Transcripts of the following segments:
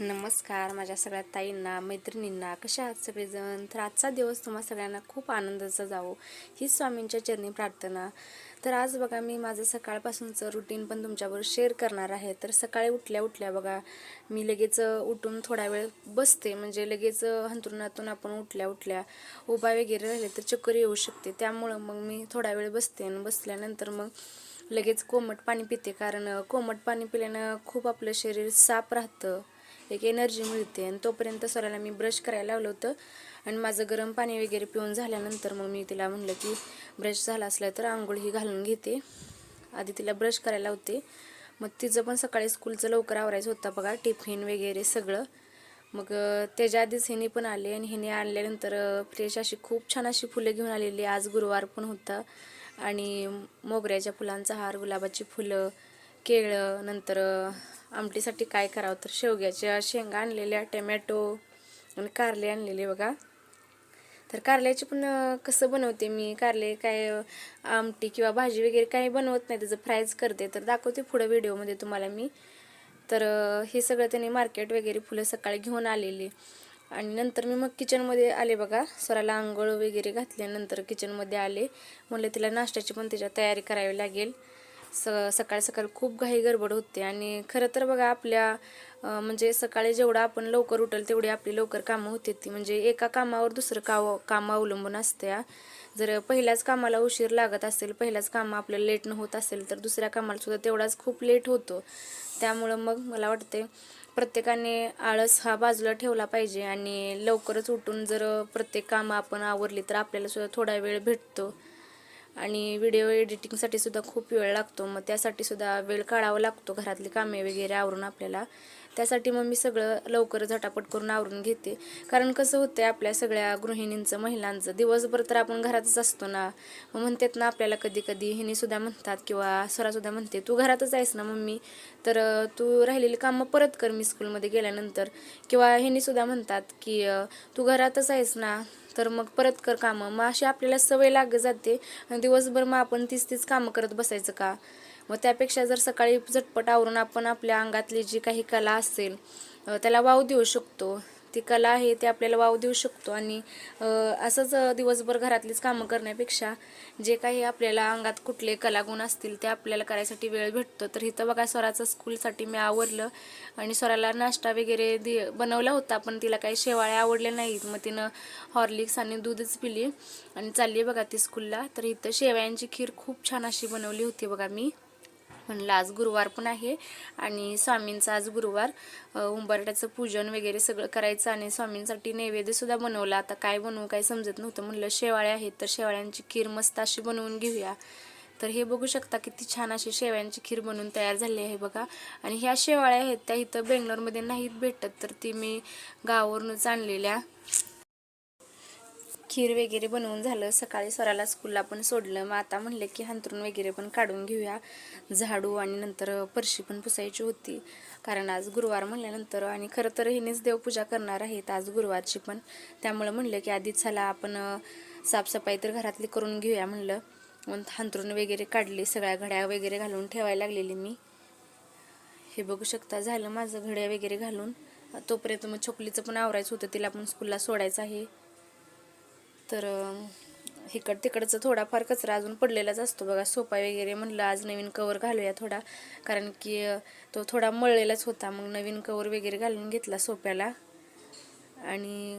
नमस्कार माझ्या सगळ्या ताईंना मैत्रिणींना कशा आहात सगळेजण? तर आजचा दिवस तुम्हा सगळ्यांना खूप आनंदाचा जावो ही स्वामींच्या चरणी प्रार्थना. तर आज बघा मी माझं सकाळपासूनचं रुटीन पण तुमच्याबरोबर शेअर करणार आहे. तर सकाळी उठल्या उठल्या बघा मी लगेच उठून थोडा वेळ बसते. म्हणजे लगेच हंतरुणातून आपण उठल्या उठल्या उभा वगैरे राहिले तर चक्कर येऊ शकते. त्यामुळं मग मी थोडा वेळ बसते आणि बसल्यानंतर मग लगेच कोमट पाणी पिते. कारण कोमट पाणी पिल्यानं खूप आपलं शरीर साफ राहतं. एक एनर्जी मिळते. आणि तोपर्यंत सराला मी ब्रश करायला लावलं होतं. आणि माझं गरम पाणी वगैरे पिऊन झाल्यानंतर मग मी तिला म्हणलं की ब्रश झाला असला तर आंघोळ ही घालून घेते. आधी तिला ब्रश करायला होते. मग तिचं पण सकाळी स्कूलचं लवकर आवरायचं होतं बघा टिफिन वगैरे सगळं. मग त्याच्या आधीच हिने पण आले आणि हिने आणल्यानंतर फ्रेश अशी खूप छान अशी फुलं घेऊन आलेली. आज गुरुवार पण होता. आणि मोगऱ्याच्या फुलांचा हार गुलाबाची फुलं केळं नंतर आमटीसाठी काय करावं तर शेवग्याच्या शेंगा आणलेल्या टमॅटो आणि कारले आणलेले बघा. तर कारल्याचे पण कसं बनवते मी? कारले काय आमटी किंवा भाजी वगैरे काही बनवत नाही त्याचं फ्रायच करते. तर दाखवते पुढं व्हिडिओमध्ये तुम्हाला मी. तर हे सगळं त्यांनी मार्केट वगैरे फुलं सकाळी घेऊन आलेली. आणि नंतर मी मग किचनमध्ये आले बघा. स्वराला आंघोळ वगैरे घातल्यानंतर किचनमध्ये आले. म्हणलं तिला नाश्त्याची पण त्याच्या तयारी करावी लागेल. स सकाळ सकाळ खूप घाई गडबड होते. आणि खरं तर बघा आपल्या म्हणजे सकाळी जेवढं आपण लवकर उठल तेवढी आपली लवकर कामं होते ती. म्हणजे एका कामावर दुसरं काव कामं अवलंबून असते जर पहिल्याच कामाला उशीर लागत असेल पहिल्याच कामं आपलं लेट न होत असेल तर दुसऱ्या कामाला सुद्धा तेवढाच खूप लेट होतो. त्यामुळं मग मला वाटते प्रत्येकाने आळस हा बाजूला ठेवला पाहिजे. आणि लवकरच उठून जर प्रत्येक कामं आपण आवरली तर आपल्याला सुद्धा थोडा वेळ भेटतो. आणि व्हिडिओ एडिटिंगसाठी सुद्धा खूप वेळ लागतो. मग त्यासाठी सुद्धा वेळ काढावा लागतो. घरातली कामे वगैरे आवरून आपल्याला. त्यासाठी मग मी सगळं लवकर झटापट करून आवरून घेते. कारण कसं होतं आपल्या सगळ्या गृहिणींचं महिलांचं दिवसभर तर आपण घरातच असतो ना. मग म्हणतात ना आपल्याला कधी कधी हिनीसुद्धा म्हणतात किंवा स्वरासुद्धा म्हणते तू घरातच आहेस ना मम्मी? तर तू राहिलेली कामं परत कर मी स्कूलमध्ये गेल्यानंतर. किंवा ह्यांनी म्हणतात की तू घरातच आहेस ना? तर मग परत कर कामं. मग अशी आपल्याला सवय लाग जाते. आणि दिवसभर मग आपण तीच तीच कामं करत बसायचं का? मग त्यापेक्षा जर सकाळी झटपट आवरून आपण आपल्या अंगातली जी काही कला असेल त्याला वाव देऊ शकतो. ती कला आहे ते आपल्याला वाव देऊ शकतो. आणि असंच दिवसभर घरातलीच कामं करण्यापेक्षा जे काही आपल्याला अंगात कुठले कलागुण असतील ते आपल्याला करायसाठी वेळ भेटतो. तर इथं बघा स्वराचं स्कूलसाठी मी आवरलं आणि स्वराला नाश्ता वगैरे दि बनवला होता पण तिला काही शेवाळ्या आवडल्या नाहीत. मग तिनं हॉर्लिक्स आणि दूधच पिली आणि चालली बघा ती स्कूलला. तर इथं शेवयांची खीर खूप छान अशी बनवली होती बघा मी. म्हणलं आज गुरुवार पण आहे आणि स्वामींचा आज गुरुवार. उंबरट्याचं पूजन वगैरे सगळं करायचं आणि स्वामींसाठी नैवेद्यसुद्धा बनवला. आता काय बनवू काय समजत नव्हतं. म्हणलं शेवाळ्या आहेत तर शेवाळ्यांची खीर मस्त अशी बनवून घेऊया. तर हे बघू शकता किती छान अशी शेवयांची खीर बनवून तयार झाली आहे बघा. आणि ह्या शेवाळ्या आहेत त्या इथं बेंगलोरमध्ये नाहीत भेटत. तर ती मी गावावरूनच आणलेल्या. खीर वगैरे बनवून झालं. सकाळी स्वराला स्कूलला पण सोडलं. मग आता म्हणलं की हंतरून वगैरे पण काढून घेऊया. झाडू आणि नंतर परशी पण पुसायची होती. कारण आज गुरुवार म्हणल्यानंतर आणि खरं तर हिनेच देवपूजा करणार आहेत आज गुरुवारची पण. त्यामुळं म्हणलं की आधीच चला आपण साफसफाई तर घरातली करून घेऊया म्हणलं. मग हंतरून वगैरे काढली. सगळ्या घड्या वगैरे घालून ठेवायला लागलेली मी. हे बघू शकता झालं माझं घड्या वगैरे घालून. तोपर्यंत मग छोकलीचं पण आवरायचं होतं. तिला पण स्कूलला सोडायचं आहे. तर इकड तिकडचं थोडाफार कचरा अजून पडलेलाच असतो बघा. सोपा वगैरे म्हणलं आज नवीन कवर घालूया थोडा. कारण की तो थोडा मळलेलाच होता. मग नवीन कवर वगैरे घालून घेतला सोप्याला. आणि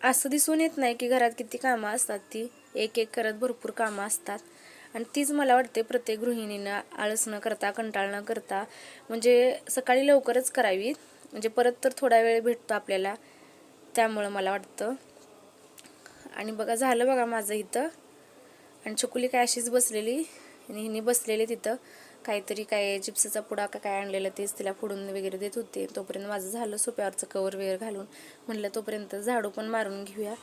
असं दिसून येत नाही की घरात किती कामं असतात ती. एक एक करत भरपूर कामं असतात. आणि तीच मला वाटते प्रत्येक गृहिणीनं आळस न करता कंटाळ न करता म्हणजे सकाळी लवकरच करावी. म्हणजे परत तर थोडा वेळ भेटतो आपल्याला. त्यामुळं मला वाटतं. आणि बघा झालं बघा माझं इथं. आणि चकुली काय अशीच बसलेली आणि हिने बसलेले तिथं. काहीतरी काय चिप्सचा पुडा का काय आणलेलं तेच तिला फोडून वगैरे देत होते. तोपर्यंत माझं झालं सोप्यावरचं कवर वगैरे घालून. म्हणलं तोपर्यंत झाडू पण मारून घेऊया.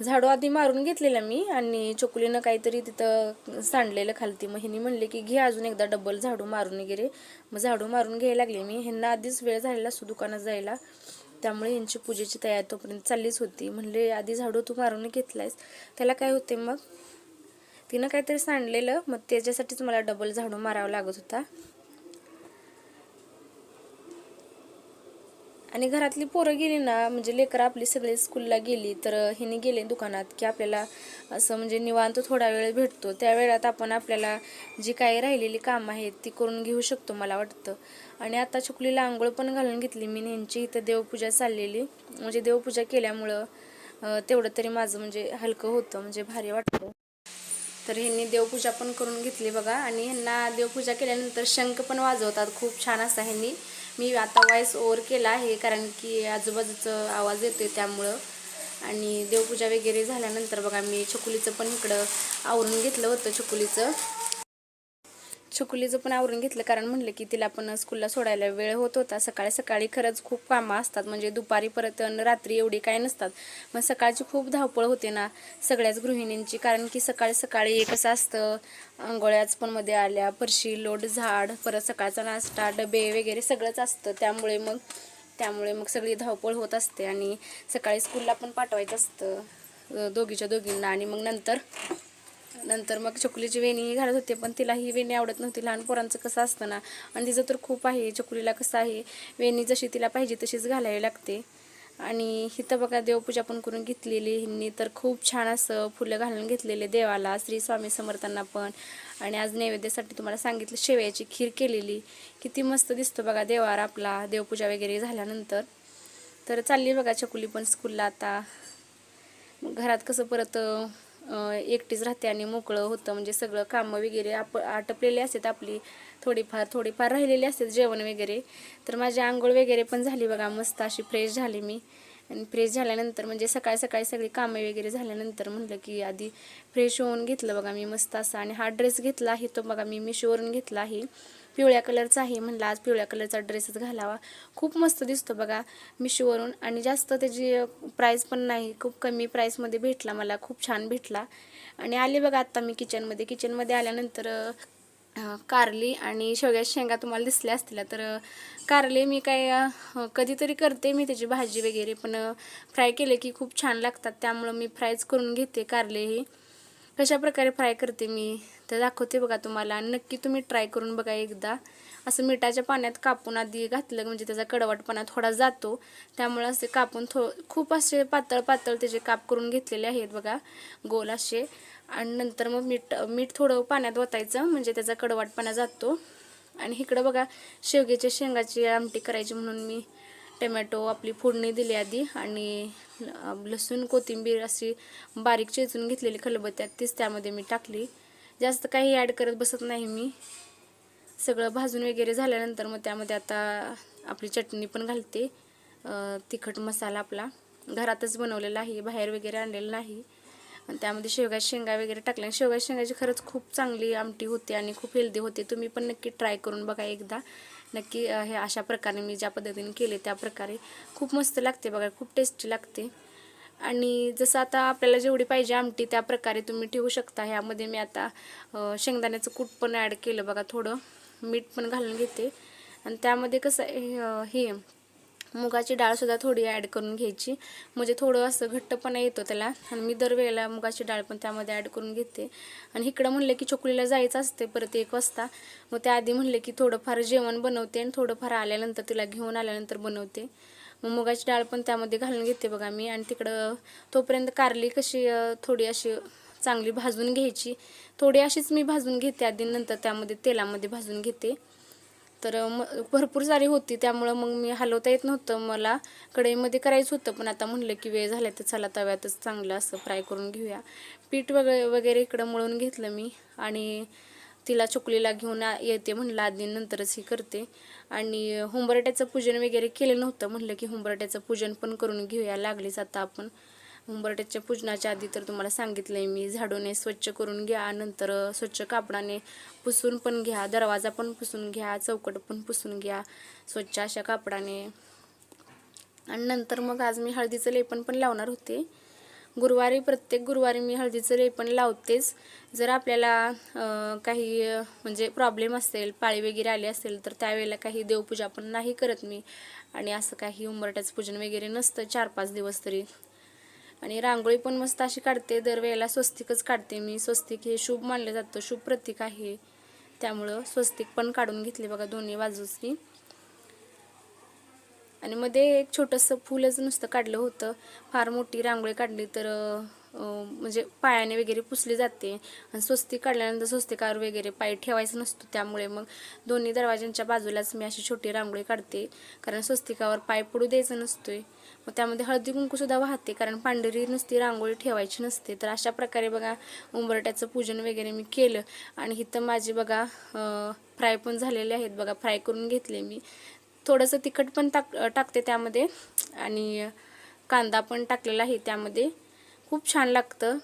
झाडू आधी मारून घेतलेला मी आणि चकुलीनं काहीतरी तिथं सांडलेलं खालती. मग हिने म्हणले की घे अजून एकदा डबल झाडू मारून वगैरे. मग झाडू मारून घ्यायला लागले मी. ह्यांना आधीच वेळ झालेला असतो दुकानात जायला. त्यामुळे यांची पूजेची तयारी तोपर्यंत चाललीच होती. म्हणले आधी झाडू तू मारून घेतलायस. त्याला काय होते मग? तिनं काहीतरी सांडलेलं मग त्याच्यासाठीच मला डबल झाडू मारावा लागत होता. आणि घरातली पोरं गेली ना म्हणजे लेकरं आपली सगळे स्कूलला गेली तर हिने गेले दुकानात की आपल्याला असं म्हणजे निवांत थोडा वेळ भेटतो. त्या वेळात आपण आपल्याला जी काही राहिलेली कामं आहेत ती करून घेऊ शकतो मला वाटतं. आणि आता चुकलीला आंघोळ पण घालून घेतली मी. ह्यांची इथं देवपूजा चाललेली. म्हणजे देवपूजा केल्यामुळं तेवढं तरी माझं म्हणजे हलकं होतं म्हणजे भारी वाटतं. तर ह्यांनी देवपूजा पण करून घेतली बघा. आणि ह्यांना देवपूजा केल्यानंतर शंख पण वाजवतात. खूप छान असा ह्यांनी. मी आता वॉइस ओवर केला आहे कारण की आजूबाजूचं आवाज येतोय त्यामुळं. आणि देवपूजा वगैरे झाल्यानंतर बघा मी छकुलीचं पण इकडं आवरून घेतलं होतं छकुलीचं. छकुलीचं पण आवरून घेतलं कारण म्हणलं की तिला पण स्कूलला सोडायला वेळ होत होता. सकाळी सकाळी खरंच खूप कामं असतात. म्हणजे दुपारी परत रात्री एवढी काय नसतात. मग सकाळची खूप धावपळ होते ना सगळ्याच गृहिणींची. कारण की सकाळी सकाळी कसं असतं आंघोळ्याच पण मध्ये आल्या फरशी लोट झाड परत सकाळचा नाश्ता डबे वगैरे सगळंच असतं. त्यामुळे मग त्यामुळे मग सगळी धावपळ होत असते. आणि सकाळी स्कूलला पण पाठवायचं असतं दोघीच्या दोघींना. आणि मग नंतर नंतर मग चकुलीची वेणी घालत होते पण तिला ही वेणी आवडत नव्हती. लहान पोरांचं कसं असतं ना आणि तिचं तर खूप आहे चकुलीला कसं आहे वेणी जशी तिला पाहिजे तशीच घालावी लागते. आणि हिथं बघा देवपूजा पण करून घेतलेली हिंनी तर खूप छान असं फुलं घालून घेतलेले देवाला श्री स्वामी समर्थांना पण. आणि आज नैवेद्यासाठी तुम्हाला सांगितलं शेवयाची खीर केलेली. किती मस्त दिसतो बघा देवार आपला देवपूजा वगैरे झाल्यानंतर. तर चालली बघा चकुली पण स्कूलला आता. घरात कसं परत एकटीच राहते आणि मोकळं होतं. म्हणजे सगळं कामं वगैरे आप आटपलेली असतात आपली. थोडीफार थोडीफार राहिलेली असतात जेवण वगैरे. तर माझी आंघोळ वगैरे पण झाली बघा. मस्त अशी फ्रेश झाली मी. आणि फ्रेश झाल्यानंतर म्हणजे सकाळी सकाळी सगळी कामं वगैरे झाल्यानंतर म्हणलं की आधी फ्रेश होऊन घेतलं बघा मी मस्त असा. आणि हा ड्रेस घेतला आहे तो बघा मी मिशोवरून घेतला आहे. पिवळ्या कलरचा आहे म्हणलं आज पिवळ्या कलरचा ड्रेसच घालावा. खूप मस्त दिसतो बघा मिशोवरून. आणि जास्त त्याची प्राईस पण नाही खूप कमी प्राईसमध्ये भेटला मला खूप छान भेटला. आणि आले बघा आत्ता मी किचनमध्ये किचनमध्ये आल्यानंतर कारली आणि शेवग्याच्या शेंगा तुम्हाला दिसल्या असतील. तर कारले मी काय हो, कधीतरी करते मी त्याची भाजी वगैरे पण फ्राय केले की खूप छान लागतात. त्यामुळं मी फ्रायच करून घेते कारले हे. कशा प्रकारे फ्राय करते मी तर दाखवते बघा तुम्हाला. आणि नक्की तुम्ही ट्राय करून बघा एकदा. असं मिठाच्या पाण्यात कापून आधी घातलं म्हणजे त्याचा कडवटपणा थोडा जातो. त्यामुळे असे कापून थो खूप असे पातळ पातळ त्याचे काप करून घेतलेले आहेत बघा. गोल असे. आणि नंतर मग मीठ मीठ थोडं पाण्यात ओतायचं म्हणजे त्याचा कडवाटपणा जातो. आणि इकडं बघा शेवग्याच्या शेंगाची आमटी करायची म्हणून मी टमॅटो आपली फोडणी दिली आधी आणि लसूण कोथिंबीर अशी बारीक चेचून घेतलेली खलबत्त्यात तीच त्यामध्ये मी टाकली. जास्त काही ॲड करत बसत नाही मी. सगळं भाजून वगैरे झाल्यानंतर मग त्यामध्ये आता आपली चटणी पण घालते. तिखट मसाला आपला. घरातच बनवलेला आहे बाहेर वगैरे आणलेला नाही. आणि त्यामध्ये शेवगा शेंगा वगैरे टाकल्या. शेवगा शेंगाची खरंच खूप चांगली आमटी होते आणि खूप हेल्दी होते. तुम्ही पण नक्की ट्राय करून बघा एकदा. नक्की हे अशा प्रकारे मी ज्या पद्धतीने केले त्या प्रकारे. खूप मस्त लागते बघा खूप टेस्टी लागते. आणि जसं आता आपल्याला जेवढी पाहिजे आमटी त्या प्रकारे तुम्ही ठेवू शकता. ह्यामध्ये मी आता शेंगदाण्याचं कूट पण ॲड केलं बघा थोडं. मीठ पण घालून घेते. आणि त्यामध्ये कसं आहे, हे मुगाची डाळसुद्धा थोडी ॲड करून घ्यायची. म्हणजे थोडं असं घट्टपणा येतो त्याला. आणि मी दरवेळेला मुगाची डाळ पण त्यामध्ये ॲड करून घेते. आणि इकडं म्हणलं की चोकलीला जायचं असते परत एक वाजता. मग त्याआधी म्हणले की थोडंफार जेवण बनवते आणि थोडंफार आल्यानंतर तिला घेऊन आल्यानंतर बनवते. मग मुगाची डाळ पण त्यामध्ये घालून घेते बघा मी. आणि तिकडं तोपर्यंत कारली कशी थोडी अशी चांगली भाजून घ्यायची. थोडी अशीच मी भाजून घेते आधी. नंतर त्यामध्ये तेलामध्ये भाजून घेते. तर म भरपूर सारी होती त्यामुळं मग मी हलवता येत नव्हतं. मला कढईमध्ये करायचं होतं पण आता म्हणलं की वेळ झाला तर चला तव्यातच चांगलं असं फ्राय करून घेऊया. पीठ वगैरे वगैरे इकडं मळून घेतलं मी आणि तिला चुकलीला घेऊन येते म्हणलं आधी नंतरच ही करते. आणि हुंबरट्याचं पूजन वगैरे केलं नव्हतं म्हणलं की हुंबरट्याचं पूजन पण करून घेऊया लागलीच आता आपण. उंबरट्याच्या पूजनाच्या आधी तर तुम्हाला सांगितलं आहे मी झाडूने स्वच्छ करून घ्या नंतर स्वच्छ कापडाने पुसून पण घ्या दरवाजा पण पुसून घ्या चौकट पण पुसून घ्या स्वच्छ अशा कापडाने. आणि नंतर मग आज मी हळदीचं लेपन पण लावणार होते. गुरुवारी प्रत्येक गुरुवारी मी हळदीचं लेपन लावतेच. जर आपल्याला काही म्हणजे प्रॉब्लेम असेल पाळी वगैरे आली असेल तर त्यावेळेला काही देवपूजा पण नाही करत मी. आणि असं काही उंबरट्याचं पूजन वगैरे नसतं चार पाच दिवस तरी. आणि रांगोळी पण मस्त अशी काढते. दरवेळेला स्वस्तिकच काढते मी. स्वस्तिक हे शुभ मानलं जातं. शुभ प्रतीक आहे. त्यामुळं स्वस्तिक पण काढून घेतले बघा दोन्ही बाजूची. आणि मध्ये एक छोटंसं फुलच नुसतं काढलं होतं. फार मोठी रांगोळी काढली तर म्हणजे पायाने वगैरे पुसली जाते आणि स्वस्ती काढल्यानंतर स्वस्तिकावर वगैरे पाय ठेवायचं नसतो. त्यामुळे मग दोन्ही दरवाजांच्या बाजूलाच मी अशी छोटी रांगोळी काढते. कारण स्वस्तिकावर पाय पडू द्यायचं नसतोय. मग त्यामध्ये हळदी कुंकूसुद्धा वाहते. कारण पांढरी नुसती रांगोळी ठेवायची नसते. तर अशा प्रकारे बघा उंबरट्याचं पूजन वगैरे मी केलं. आणि इथं माझी बघा फ्राय पण झालेले आहेत. बघा फ्राय करून घेतले मी. थोडंसं तिखट पण टाक टाकते त्यामध्ये. आणि कांदा पण टाकलेला आहे त्यामध्ये. खूप छान लागतं.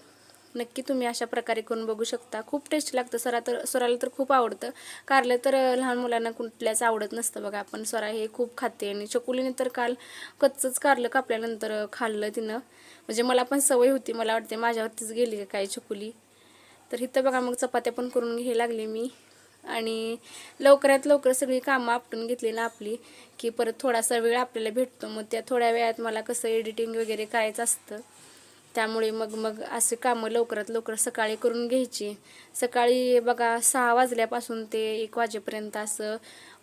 नक्की तुम्ही अशा प्रकारे करून बघू शकता. खूप टेस्टी लागतं. सरा तर स्वराला तर खूप आवडतं. कारलं तर लहान मुलांना कुठल्याच आवडत नसतं बघा. आपण स्वरा हे खूप खाते आणि चकुलीने तर काल कच्चंच कारलं कापल्यानंतर खाल्लं तिनं. म्हणजे मला पण सवय होती. मला वाटते माझ्यावरतीच गेली का काय चकुली तर इथं बघा मग चपात्या पण करून घ्याय लागले मी. आणि लवकरात लवकर सगळी कामं आपटून घेतली ना आपली की परत थोडासा वेळ आपल्याला भेटतो. मग त्या थोड्या वेळात मला कसं एडिटिंग वगैरे करायचं असतं. त्यामुळे मग मग असे कामं लवकरात लवकर सकाळी करून घ्यायची. सकाळी बघा सहा वाजल्यापासून ते एक वाजेपर्यंत असं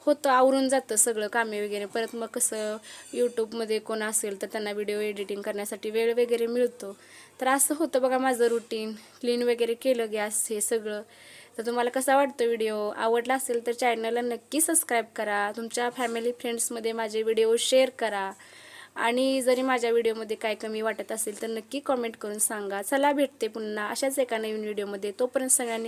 होतं आवरून जातं सगळं कामे वगैरे. परत मग कसं यूट्यूबमध्ये कोण असेल तर त्यांना व्हिडिओ एडिटिंग करण्यासाठी वेळ वगैरे मिळतो. तर असं होतं बघा माझं रुटीन क्लीन वगैरे केलं गॅस हे सगळं. तर तुम्हाला कसा वाटतो व्हिडिओ आवडला असेल तर चॅनलला नक्की सबस्क्राईब करा. तुमच्या फॅमिली फ्रेंड्समध्ये माझे व्हिडिओ शेअर करा. आणि जरी माझ्या व्हिडिओमध्ये काय कमी वाटत असेल तर नक्की कॉमेंट करून सांगा. चला भेटते पुन्हा अशाच एका नवीन व्हिडिओमध्ये. तोपर्यंत सगळ्यांनी